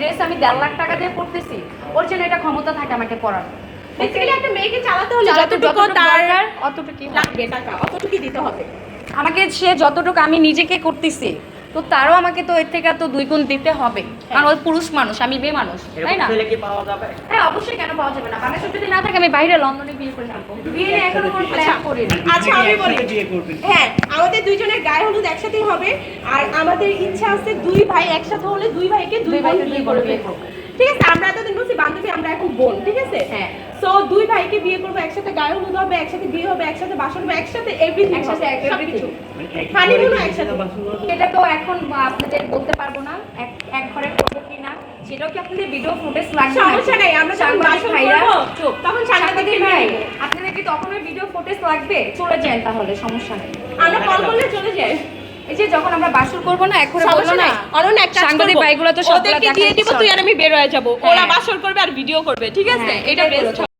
Dress আমি দেড় লাখ টাকা দিয়ে পড়তেছি ওর জন্য এটা ক্ষমতা থাকে আমাকে পড়ার বেসিক্যালি একটা মেয়েকে চালাতে হলে যতটুকু তার অতটুকুই লাগবে টাকা অতটুকুই দিতে হবে। আমাকে সে যতটুকু আমি নিজেকে করতেছি তো তারও আমাকে তো এর থেকে তো দুই গুণ দিতে হবে। কারণ ও পুরুষ মানুষ আমি মেয়ে মানুষ তাই না? ছেলে কি পাওয়া যাবে? হ্যাঁ অবশ্যই কেন পাওয়া যাবে না? বাংলাদেশে যদি না থাকে আমি বাইরে লন্ডনে বিয়ে করে থাকব বিয়ে নিয়ে এখনও কোনো প্ল্যান করিনি। আচ্ছা আমি বলি বিয়ে করবেন হ্যাঁ আমাদের দুইজনের গায়ে হলুদ একসাথেই হবে আর আমাদের ইচ্ছা আছে দুই ভাই একসাথে হলে দুই ভাইকে দুই ভাইকে বিয়ে করবে। ঠিক আছে আমরা এতদিন বলছি বান্ধবী আমরা এখন বোন ঠিক আছে? হ্যাঁ। সো দুই ভাইকে বিয়ে করব একসাথে গায়ে হলুদ হবে একসাথে বিয়ে হবে একসাথে বাসন হবে একসাথে এভরিথিং একসাথে। সবকিছু। হানিমুনও একসাথে। সেটা তো এখন আপনাদের বলতে পারব না এক এক ঘরে করব কি না সেটাও কি আপনাদের ভিডিও ফুটেজ লাগবে? সমস্যা নাই, আমরা যখন বাসন ওই লাগবে চলে যান তাহলে সমস্যা নেই আমরা কল করলে চলে যাই এই যে যখন আমরা বাসর করব না এখন বলব না এক কাজ। তো দিয়ে দিব তুই আর আমি বের হয়ে যাব ওরা হ্যাঁ। বাসর করবে আর ভিডিও করবে ঠিক আছে হ্যাঁ, এটা বেস্ট।